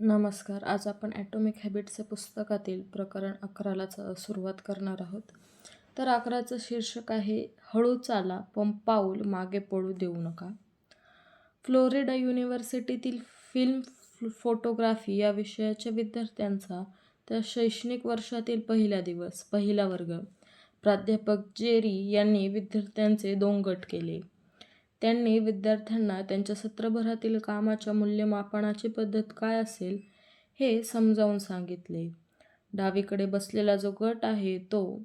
नमस्कार. आज आपण ॲटॉमिक हॅबिट्स या पुस्तकातील प्रकरण अकराला च सुरुवात करणार आहोत. तर अकराचं शीर्षक आहे हळू चाला पण पाऊल मागे पडू देऊ नका. फ्लोरिडा युनिव्हर्सिटीतील फिल्म फोटोग्राफी या विषयाच्या विद्यार्थ्यांचा त्या शैक्षणिक वर्षातील पहिला दिवस पहिला वर्ग. प्राध्यापक जेरी यांनी विद्यार्थ्यांचे दोन गट केले. त्यांनी विद्यार्थ्यांना त्यांच्या सत्रभरातील कामाच्या मूल्यमापनाची पद्धत काय असेल हे समजावून सांगितले. डावीकडे बसलेला जो गट आहे तो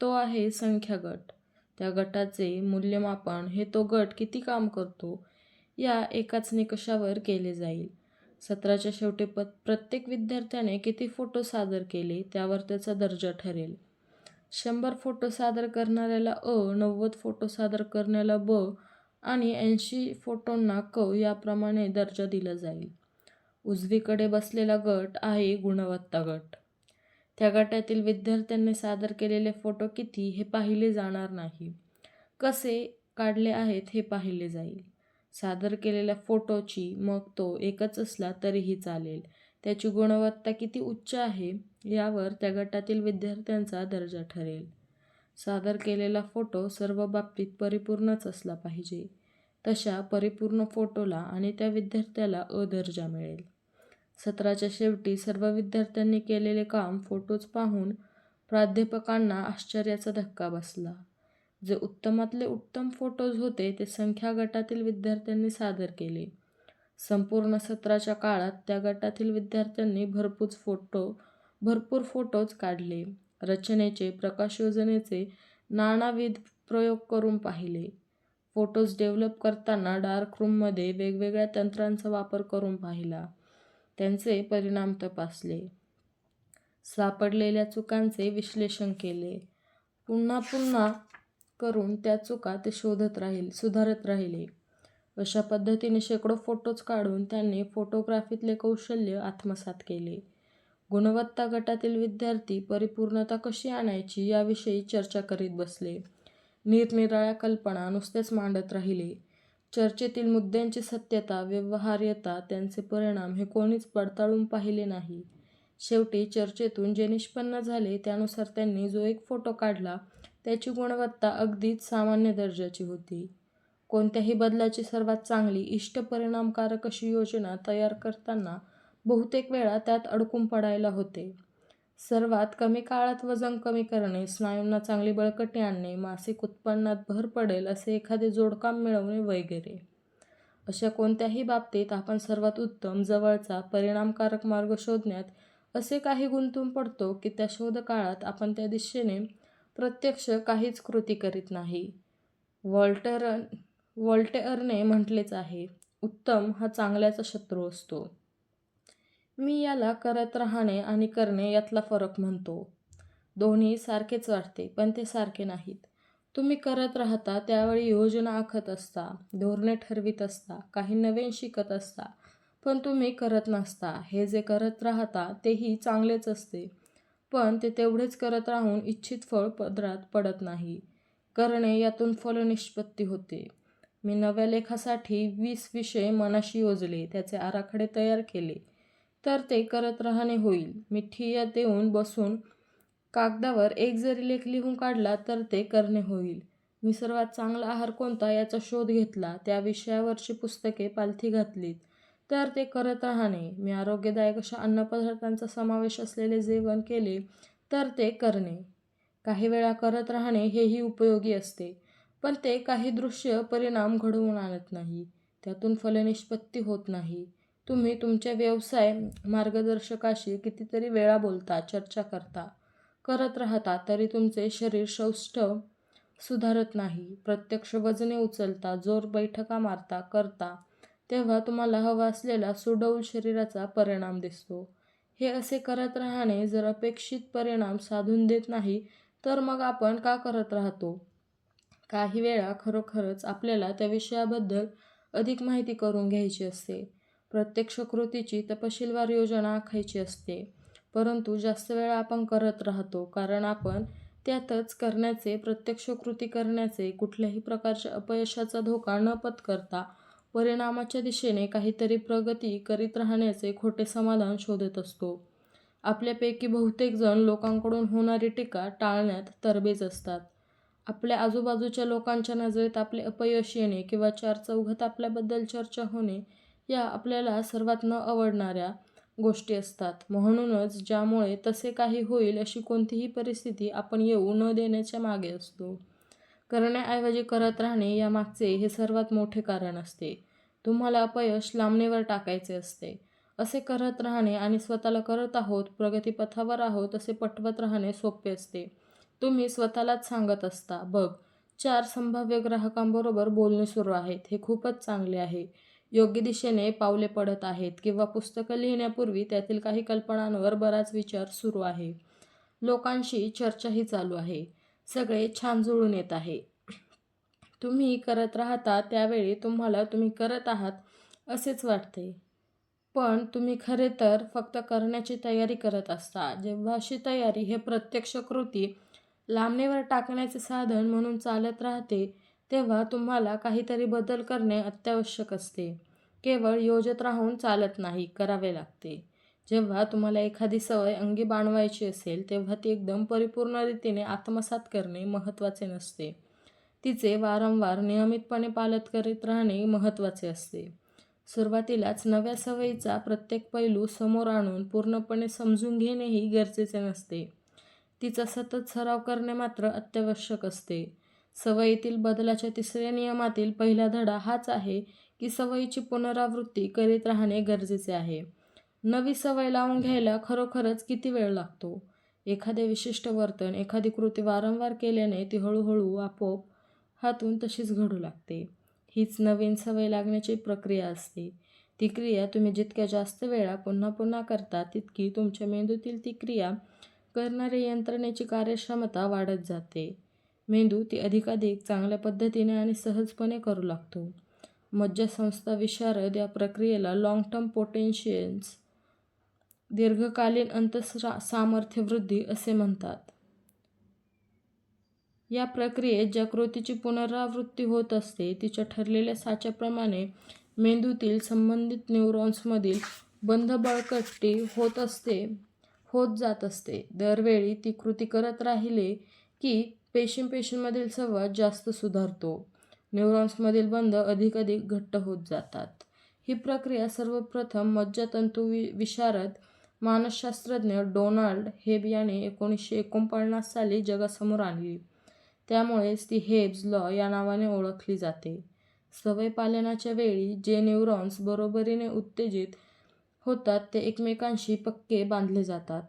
तो आहे संख्या गट. त्या गटाचे मूल्यमापन हे तो गट किती काम करतो या एकाच निकषावर केले जाईल. सत्राच्या शेवटी प प्रत्येक विद्यार्थ्याने किती फोटो सादर केले त्यावर त्याचा दर्जा ठरेल. शंभर फोटो सादर करणाऱ्याला अ नव्वद फोटो सादर करण्याला ब आणि ऐंशी फोटोंना कव याप्रमाणे दर्जा दिला जाईल. उजवीकडे बसलेला गट आहे गुणवत्ता गट. त्या गटातील विद्यार्थ्यांनी सादर केलेले फोटो किती हे पाहिले जाणार नाही. कसे काढले आहेत हे पाहिले जाईल. सादर केलेल्या फोटोची मग तो एकच असला तरीही चालेल. त्याची गुणवत्ता किती उच्च आहे यावर त्या गटातील विद्यार्थ्यांचा दर्जा ठरेल. सादर केलेला फोटो सर्व बाबतीत परिपूर्णच असला पाहिजे. तशा परिपूर्ण फोटोला आणि त्या विद्यार्थ्याला अ दर्जा मिळेल. सत्राच्या शेवटी सर्व विद्यार्थ्यांनी केलेले काम फोटोज पाहून प्राध्यापकांना आश्चर्याचा धक्का बसला. जे उत्तमातले उत्तम फोटोज होते ते संख्या गटातील विद्यार्थ्यांनी सादर केले. संपूर्ण सत्राच्या काळात त्या गटातील विद्यार्थ्यांनी भरपूर फोटो भरपूर फोटोज काढले. रचनेचे प्रकाश योजनेचे नानाविध प्रयोग करून पाहिले. फोटोज डेव्हलप करताना डार्क रूममध्ये वेगवेगळ्या तंत्रांचा वापर करून पाहिला. त्यांचे परिणाम तपासले. सापडलेल्या चुकांचे विश्लेषण केले. पुन्हा पुन्हा करून त्या चुका ते शोधत राहील सुधारत राहिले. अशा पद्धतीने शेकडो फोटोज काढून त्यांनी फोटोग्राफीतले कौशल्य आत्मसात केले. गुणवत्ता गटातील विद्यार्थी परिपूर्णता कशी आणायची याविषयी चर्चा करीत बसले. निरनिराळ्या कल्पना नुसतेच मांडत राहिले. चर्चेतील मुद्द्यांची सत्यता व्यवहार्यता त्यांचे परिणाम हे कोणीच पडताळून पाहिले नाही. शेवटी चर्चेतून जे निष्पन्न झाले त्यानुसार त्यांनी जो एक फोटो काढला त्याची गुणवत्ता अगदीच सामान्य दर्जाची होती. कोणत्याही बदलाची सर्वात चांगली इष्ट परिणामकारक अशी योजना तयार करताना बहुतेक वेळा त्यात अडकून पडायला होते. सर्वात कमी काळात वजन कमी करणे स्नायूंना चांगली बळकटी आणणे मासिक उत्पन्नात भर पडेल असे एखादे जोडकाम मिळवणे वगैरे. अशा कोणत्याही बाबतीत आपण सर्वात उत्तम जवळचा परिणामकारक मार्ग शोधण्यात असे काही गुंतून पडतो की त्या शोधकाळात आपण त्या दिशेने प्रत्यक्ष काहीच कृती करीत नाही. वॉल्टर वॉल्टेअरने म्हटलेच आहे उत्तम हा चांगल्याचा शत्रू असतो. मी याला करत राहणे आणि करणे यातला फरक म्हणतो. दोन्ही सारखेच वाटते पण ते सारखे नाहीत. तुम्ही करत राहता त्यावेळी योजना आखत असता धोरणे ठरवित असता काही नवीन शिकत असता. पण तुम्ही करत नसता. हे जे करत राहता तेही चांगलेच असते. पण ते तेवढेच करत राहून इच्छित फळ पदरात पडत नाही. करणे यातून फलनिष्पत्ती होते. मी नव्या लेखासाठी वीस विषय मनाशी योजले त्याचे आराखडे तयार केले. तर ते करत राहणे होईल. मी ठिय्या देऊन बसून कागदावर एक जरी लेख लिहून काढला तर ते करणे होईल. मी सर्वात चांगला आहार कोणता याचा शोध घेतला त्या विषयावरची पुस्तके पालथी घातलीत. तर ते करत राहणे. मी आरोग्यदायक अशा अन्नपदार्थांचा समावेश असलेले जेवण केले तर ते करणे. काही वेळा करत राहणे हेही उपयोगी असते पण ते काही दृश्य परिणाम घडवून आणत नाही. त्यातून फलनिष्पत्ती होत नाही. तुम्ही तुमच्या व्यवसाय मार्गदर्शकाशी कितीतरी वेळा बोलता चर्चा करता करत राहता तरी तुमचे शरीर सौष्ठ सुधारत नाही. प्रत्यक्ष वजने उचलता जोर बैठका मारता करता तेव्हा तुम्हाला हवा असलेला सुडौल शरीराचा परिणाम दिसतो. हे असे करत राहणे जर अपेक्षित परिणाम साधून देत नाही तर मग आपण का करत राहतो? काही वेळा खरोखरच आपल्याला त्या विषयाबद्दल अधिक माहिती करून घ्यायची असते. प्रत्यक्ष कृतीची तपशीलवार योजना आखायची असते. परंतु जास्त वेळा आपण करत राहतो कारण आपण त्यातच करण्याचे प्रत्यक्ष कृती करण्याचे कुठल्याही प्रकारच्या अपयशाचा धोका न पत्करता परिणामाच्या दिशेने काहीतरी प्रगती करीत राहण्याचे खोटे समाधान शोधत असतो. आपल्यापैकी बहुतेक जण लोकांकडून होणारी टीका टाळण्यात तरबेज असतात. आपल्या आजूबाजूच्या लोकांच्या नजरेत आपले अपयश येणे किंवा चार चौघात आपल्याबद्दल चर्चा होणे या आपल्याला सर्वात न आवडणाऱ्या गोष्टी असतात. म्हणूनच ज्यामुळे तसे काही होईल अशी कोणतीही परिस्थिती आपण येऊ न देण्याच्या मागे असतो. करण्याऐवजी करत राहणे यामागचे हे सर्वात मोठे कारण असते. तुम्हाला अपयश लांबणीवर टाकायचे असते. असे करत राहणे आणि स्वतःला करत आहोत प्रगतीपथावर आहोत असे पटवत राहणे सोपे असते. तुम्ही स्वतःलाच सांगत असता बघ चार संभाव्य ग्राहकांबरोबर बोलणे सुरू आहेत. हे खूपच चांगले आहे. योग्य दिशेने पावले पडत आहेत किंवा पुस्तकं लिहिण्यापूर्वी त्यातील काही कल्पनांवर बराच विचार सुरू आहे. लोकांशी चर्चाही चालू आहे. सगळे छान जुळून येत आहे. तुम्ही करत राहता त्यावेळी तुम्हाला तुम्ही करत आहात असेच वाटते. पण तुम्ही खरे तर फक्त करण्याची तयारी करत असता. जेव्हा अशी तयारी हे प्रत्यक्ष कृती लांबणीवर टाकण्याचे साधन म्हणून चालत राहते तेव्हा तुम्हाला काहीतरी बदल करणे अत्यावश्यक असते. केवळ योजत राहून चालत नाही करावे लागते. जेव्हा तुम्हाला एखादी सवय अंगी बाणवायची असेल तेव्हा ती एकदम परिपूर्ण रीतीने आत्मसात करणे महत्त्वाचे नसते. तिचे वारंवार नियमितपणे पालत करीत राहणे महत्त्वाचे असते. सुरुवातीलाच नव्या सवयीचा प्रत्येक पैलू समोर आणून पूर्णपणे समजून घेणेही गरजेचे नसते. तिचा सतत सराव करणे मात्र अत्यावश्यक असते. सवयीतील बदलाच्या तिसऱ्या नियमातील पहिला धडा हाच आहे की सवयीची पुनरावृत्ती करीत राहणे गरजेचे आहे. नवी सवय लावून घ्यायला खरोखरच किती वेळ लागतो? एखादे विशिष्ट वर्तन एखादी कृती वारंवार केल्याने ती हळूहळू आपोआप हातून तशीच घडू लागते. हीच नवीन सवय लागण्याची प्रक्रिया असते. ती क्रिया तुम्ही जितक्या जास्त वेळा पुन्हा पुन्हा करता तितकी तुमच्या मेंदूतील ती क्रिया करणारी यंत्रणेची कार्यक्षमता वाढत जाते. मेंदू ती अधिकाधिक चांगल्या पद्धतीने आणि सहजपणे करू लागतो. मज्जासंस्था विशारद या प्रक्रियेला लाँग टर्म पोटेन्शियन्स दीर्घकालीन अंतस्रा सामर्थ्य वृद्धी असे म्हणतात. या प्रक्रियेत ज्या कृतीची पुनरावृत्ती होत असते तिच्या ठरलेल्या साच्याप्रमाणे मेंदूतील संबंधित न्यूरॉन्समधील बंध बळकट्टी होत असते होत जात असते. दरवेळी ती कृती करत राहिले की पेशींपेशींमधील संवाद जास्त सुधारतो. न्यूरॉन्समधील बंध अधिक अधिक घट्ट होत जातात. ही प्रक्रिया सर्वप्रथम मज्जातंतू वि विशारद मानसशास्त्रज्ञ डोनाल्ड हेब याने एकोणीसशे एकोणपन्नास साली जगासमोर आणली. त्यामुळेच ती हेब्स लॉ या नावाने ओळखली जाते. सवय पालनाच्या वेळी जे न्यूरॉन्स बरोबरीने उत्तेजित होतात ते एकमेकांशी पक्के बांधले जातात.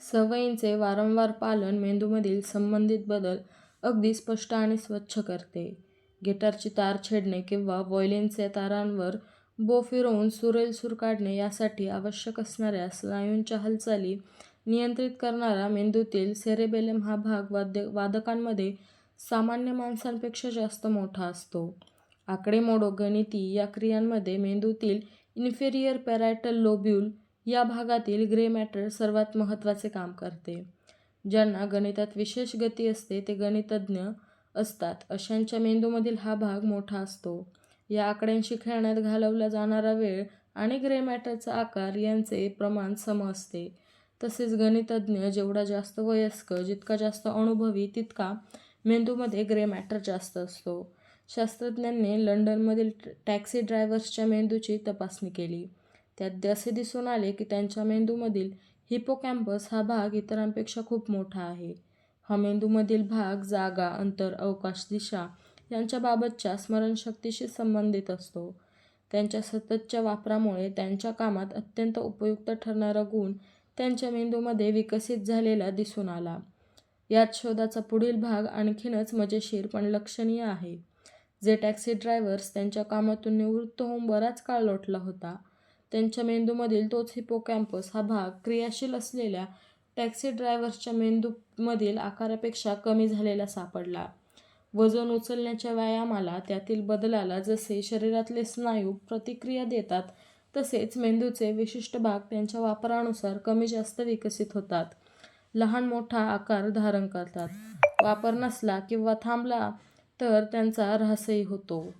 सवयींचे वारंवार पालन मेंदूमधील संबंधित बदल अगदी स्पष्ट आणि स्वच्छ करते. गिटारची तार छेडणे किंवा व्हायोलिनच्या तारांवर बो फिरवून सुरेल सूर काढणे यासाठी आवश्यक असणाऱ्या स्नायूंच्या हालचाली नियंत्रित करणारा मेंदूतील सेरेबेलम हा भाग वाद्य वादकांमध्ये सामान्य माणसांपेक्षा जास्त मोठा असतो. आकडेमोड गणिती या क्रियांमध्ये मेंदूतील इन्फेरियर पॅरायटल लोब्यूल या भागातील ग्रे मॅटर सर्वात महत्त्वाचे काम करते. ज्यांना गणितात विशेष गती असते ते गणितज्ञ असतात. अशांच्या मेंदूमधील हा भाग मोठा असतो. या आकड्यांशी खेळण्यात घालवला जाणारा वेळ आणि ग्रे मॅटरचा आकार यांचे प्रमाण सम असते. तसेच गणितज्ञ जेवढा जास्त वयस्क जितका जास्त अनुभवी तितका मेंदूमध्ये ग्रे मॅटर जास्त असतो. शास्त्रज्ञांनी लंडनमधील टॅक्सी ड्रायव्हर्सच्या मेंदूची तपासणी केली. त्यात असे दिसून आले की त्यांच्या मेंदूमधील हिपोकॅम्पस हा भाग इतरांपेक्षा खूप मोठा आहे. हा मेंदूमधील भाग जागा अंतर अवकाश दिशा यांच्याबाबतच्या स्मरणशक्तीशी संबंधित असतो. त्यांच्या सततच्या वापरामुळे त्यांच्या कामात अत्यंत उपयुक्त ठरणारा गुण त्यांच्या मेंदूमध्ये विकसित झालेला दिसून आला. यात शोधाचा पुढील भाग आणखीनच मजेशीर पण लक्षणीय आहे. जे टॅक्सी ड्रायव्हर्स त्यांच्या कामातून निवृत्त होऊन बराच काळ लोटला होता त्यांच्या मेंदूमधील तोच हिपोकॅम्पस हा भाग क्रियाशील असलेल्या टॅक्सी ड्रायव्हर्सच्या मेंदूमधील आकारापेक्षा कमी झालेला सापडला. वजन उचलण्याच्या व्यायामाला त्यातील बदलाला जसे शरीरातले स्नायू प्रतिक्रिया देतात तसेच मेंदूचे विशिष्ट भाग त्यांच्या वापरानुसार कमी जास्त विकसित होतात. लहान मोठा आकार धारण करतात. वापर नसला किंवा थांबला तर त्यांचा ऱ्हासही होतो.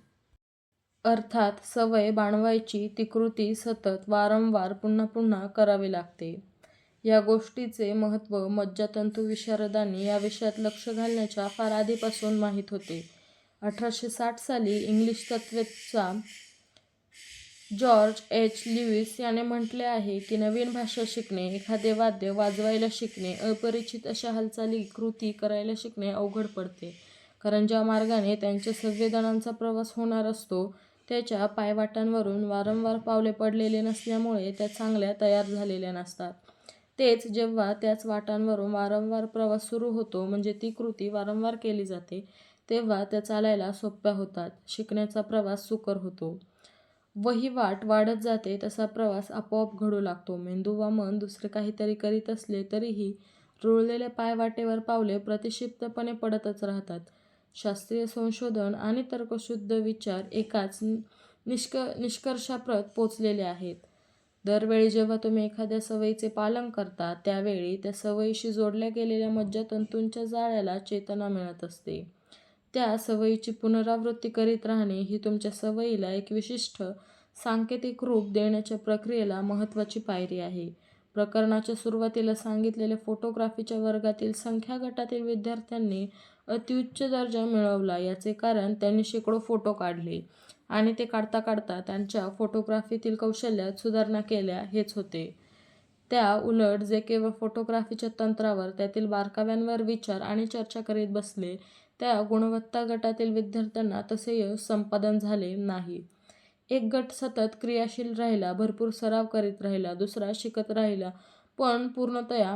अर्थात सवय बाणवायची ती कृती सतत वारंवार पुन्हा पुन्हा करावी लागते. या गोष्टीचे महत्त्व मज्जातंतू विशारदांनी या विषयात लक्ष घालण्याच्या फार आधीपासून माहीत होते. अठराशे साठ साली इंग्लिश तत्वेचा जॉर्ज एच. लिव्हिस याने म्हटले आहे की नवीन भाषा शिकणे एखादे वाद्य वाजवायला शिकणे अपरिचित अशा हालचाली कृती करायला शिकणे अवघड पडते. कारण ज्या मार्गाने त्यांच्या संवेदनांचा प्रवास होणार असतो त्याच्या पायवाटांवरून वारंवार पावले पडलेले नसल्यामुळे त्या चांगल्या तयार झालेल्या नसतात. तेच जेव्हा त्याच वाटांवरून वारंवार प्रवास सुरू होतो म्हणजे ती कृती वारंवार केली जाते तेव्हा त्या चालायला सोप्या होतात. शिकण्याचा प्रवास सुकर होतो. वही वाट वाढत जाते तसा प्रवास आपोआप घडू लागतो. मेंदू वा मन दुसरे काहीतरी करीत असले तरीही रुळलेल्या पायवाटेवर पावले प्रतिक्षिप्तपणे पडतच राहतात. शास्त्रीय संशोधन आणि तर्कशुद्ध विचार एकाच निष्क निष्कर्षाप्रत पोचलेले आहेत. दरवेळी जेव्हा तुम्ही एखाद्या सवयीचे पालन करता त्यावेळी त्या सवयीशी जोडल्या गेलेल्या मज्जातंतूंच्या जाळ्याला चेतना मिळत असते. त्या सवयीची पुनरावृत्ती करीत राहणे ही तुमच्या सवयीला एक विशिष्ट सांकेतिक रूप देण्याच्या प्रक्रियेला महत्त्वाची पायरी आहे. प्रकरणाच्या सुरुवातीला सांगितलेल्या फोटोग्राफीच्या वर्गातील संख्या गटातील विद्यार्थ्यांनी अत्युच्च दर्जा मिळवला याचे कारण त्यांनी शेकडो फोटो काढले. आणि ते काढता काढता त्यांच्या फोटोग्राफीतील कौशल्यात सुधारणा केल्या हेच होते. त्या उलट जे केवळ फोटोग्राफीच्या तंत्रावर त्यातील बारकाव्यांवर विचार आणि चर्चा करीत बसले त्या गुणवत्ता गटातील विद्यार्थ्यांना तसे यश संपादन झाले नाही. एक गट सतत क्रियाशील राहिला भरपूर सराव करीत राहिला दुसरा शिकत राहिला पण पूर्णतया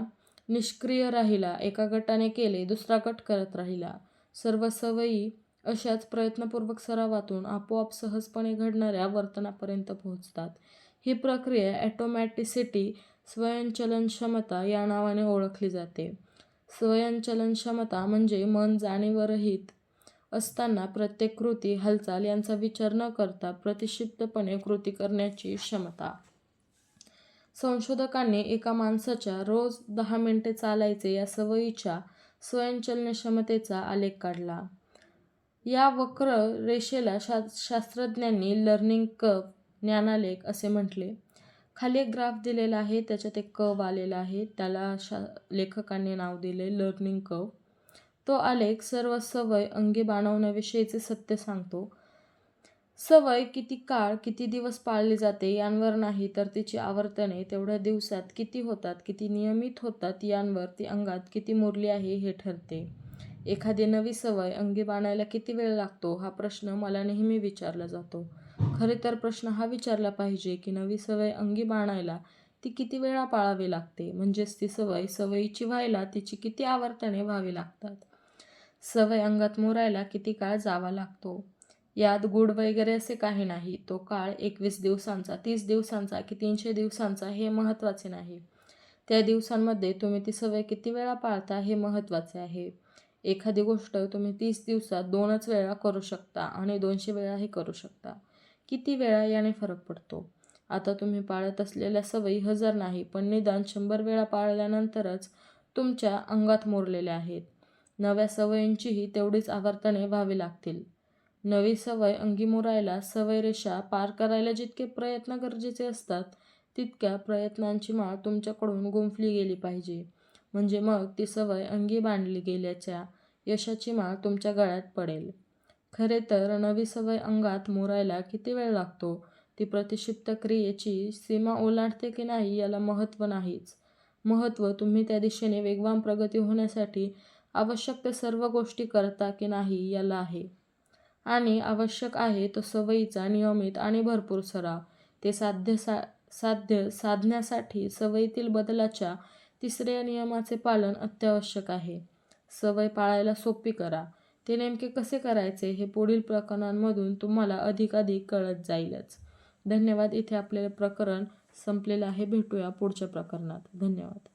निष्क्रिय राहिला एका गटाने केले दुसरा गट करत राहिला. सर्व सवयी अशाच प्रयत्नपूर्वक सरावातून आपोआप सहजपणे घडणाऱ्या वर्तनापर्यंत पोहोचतात. ही प्रक्रिया ॲटोमॅटिसिटी स्वयंचलन क्षमता या नावाने ओळखली जाते. स्वयंचलन क्षमता म्हणजे मन जाणीवरहित असताना प्रत्येक कृती हालचाल यांचा विचार न करता प्रतिक्षिप्तपणे कृती करण्याची क्षमता. संशोधकांनी एका माणसाच्या रोज दहा मिनिटे चालायचे या सवयीच्या स्वयंचलन क्षमतेचा आलेख काढला. या वक्र रेषेला शा शास्त्रज्ञांनी लर्निंग कव ज्ञानालेख असे म्हटले. खाली एक ग्राफ दिलेला आहे त्याच्यात एक कव आलेला आहे त्याला शा लेखकांनी नाव दिले लर्निंग कव तो आलेख सर्व सवय अंगी बाणवण्याविषयीचे सत्य सांगतो. सवय किती काळ किती दिवस पाळली जाते यांवर नाही तर तिची आवर्तने तेवढ्या दिवसात किती होतात किती नियमित होतात यांवर ती अंगात किती मुरली आहे हे ठरते. एखादी नवी सवय अंगी बाणायला किती वेळ लागतो हा प्रश्न मला नेहमी विचारला जातो. खरे तर प्रश्न हा विचारला पाहिजे की नवी सवय अंगी बाणायला ती किती वेळा पाळावी लागते? म्हणजेच ती सवय सवयीची व्हायला तिची किती आवर्तने व्हावी लागतात? सवय अंगात मोरायला किती काळ जावा लागतो? यात गुड वगैरे असे काही नाही. तो काळ एकवीस दिवसांचा तीस दिवसांचा की तीनशे दिवसांचा हे महत्त्वाचे नाही. त्या दिवसांमध्ये तुम्ही ती सवय किती वेळा पाळता हे महत्त्वाचे आहे. एखादी गोष्ट तुम्ही तीस दिवसात दोनच वेळा करू शकता आणि दोनशे वेळाही करू शकता. किती वेळा याने फरक पडतो? आता तुम्ही पाळत असलेल्या सवयी हजर नाही पण निदान शंभर वेळा पाळल्यानंतरच तुमच्या अंगात मोरलेल्या आहेत. नव्या सवयींचीही तेवढीच आवर्तने व्हावी लागतील. नवी सवय अंगी मोरायला सवय रेषा पार करायला जितके प्रयत्न गरजेचे असतात तितक्या प्रयत्नांची माळ तुमच्याकडून गुंफली गेली पाहिजे. म्हणजे मग ती सवय अंगी बांधली गेल्याच्या यशाची माळ तुमच्या गळ्यात पडेल. खरे तर नवी सवय अंगात मोरायला किती वेळ लागतो? ती प्रतिक्षिप्त क्रियेची सीमा ओलांडते की नाही याला महत्त्व नाहीच. महत्त्व तुम्ही त्या दिशेने वेगवान प्रगती होण्यासाठी आवश्यक ते सर्व गोष्टी करता की नाही याला आहे. आणि आवश्यक आहे तो सवयीचा नियमित आणि भरपूर सराव. ते साध्य सा साध्य साधण्यासाठी सवयीतील बदलाच्या तिसऱ्या नियमाचे पालन अत्यावश्यक आहे. सवय पाळायला सोपी करा. ते नेमके कसे करायचे हे पुढील प्रकरणांमधून तुम्हाला अधिक अधिक कळत जाईलच. धन्यवाद. इथे आपले प्रकरण संपलेलं आहे. भेटूया पुढच्या प्रकरणात. धन्यवाद.